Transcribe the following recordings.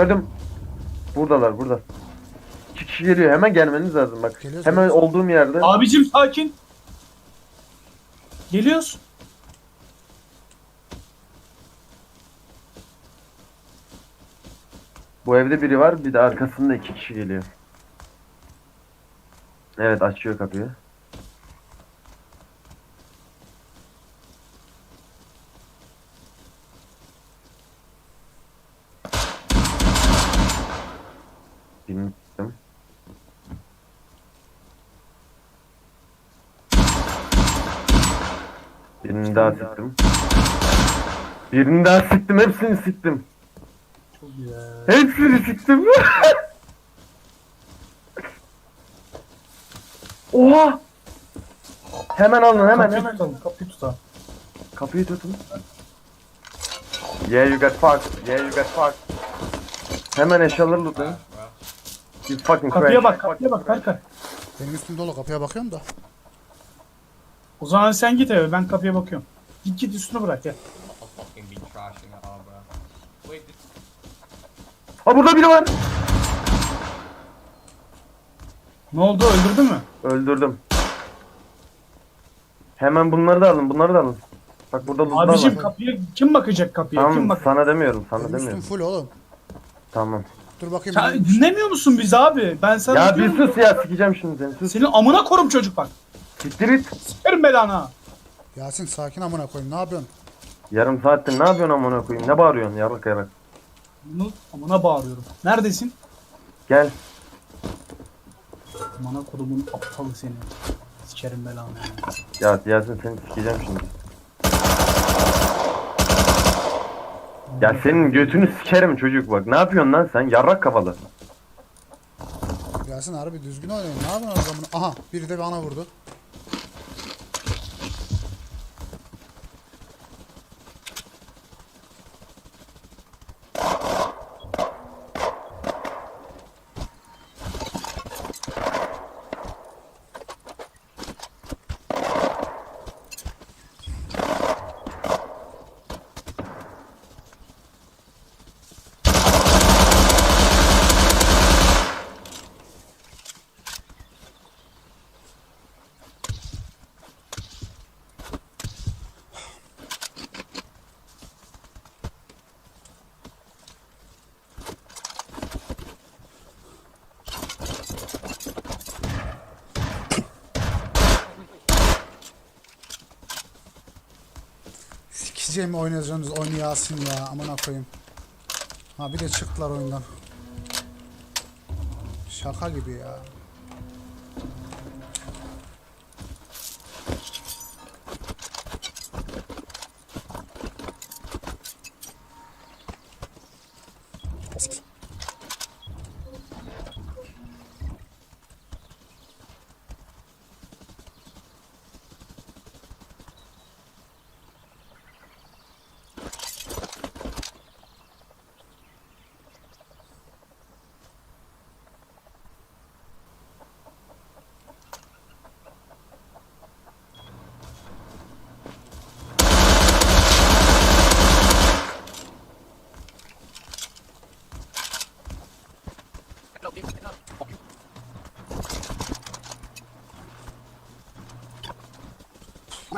Gördüm. Buradalar burada. İki kişi geliyor. Hemen gelmeniz lazım bak. Geliyoruz, Hemen geliyoruz. olduğum yerde. Abicim sakin. Geliyoruz. Bu evde biri var. Bir de arkasında iki kişi geliyor. Evet açıyor kapıyı. Bilmiyorum. Birini daha sıktım. Birini daha sıktım. Hepsini sıktım. Çok güzel. Hepsini sıktım. Oha! Hemen alın hemen kapıyı hemen. tutalım, kapıyı tutalım. Kapıyı tutun. Yeah you got fucked. Yeah you got fucked. Hemen eşyaları lootlayın. You fucking Kapıya crash. bak, kapıya bak Berkay. Benim üstüm dolu kapıya bakıyorum da. O zaman sen git eve, ben kapıya bakıyorum. Git git üstünü bırak ya. Ha burada biri var. Ne oldu, öldürdü mü? Öldürdüm. Hemen bunları da alın, bunları da alın. Bak burada lootlar Abicim var. kapıya kim bakacak kapıya? kim Tamam bak? sana demiyorum, sana üstüm demiyorum. full oğlum. Tamam. Dur bakayım. Sen benim- dinlemiyor musun bizi abi? Ben sana Ya bir diyorum. sus ya, sikeceğim şimdi seni. Sus. Senin amına korum çocuk bak. Siktir it. Sikerim belanı ha. Yasin sakin amına koyayım. Ne yapıyorsun? Yarım saattir ne yapıyorsun amına koyayım? Ne bağırıyorsun yarak yarak? Bunu amına bağırıyorum. Neredesin? Gel. Amına kodumun aptalı seni. Sikerim belanı ya. Ya Yasin seni sikeceğim şimdi. Ya senin götünü sikerim çocuk bak. Ne yapıyorsun lan sen? Yarrak kafalı. Yasin harbi düzgün oynayın. Ne yapıyorsun o zaman? Aha biri de bana vurdu. Sikeceğim oynayacağınız oyunu Yasin ya. Amına koyayım. Ha bir de çıktılar oyundan. Şaka gibi ya.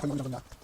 Amına koyayım ya.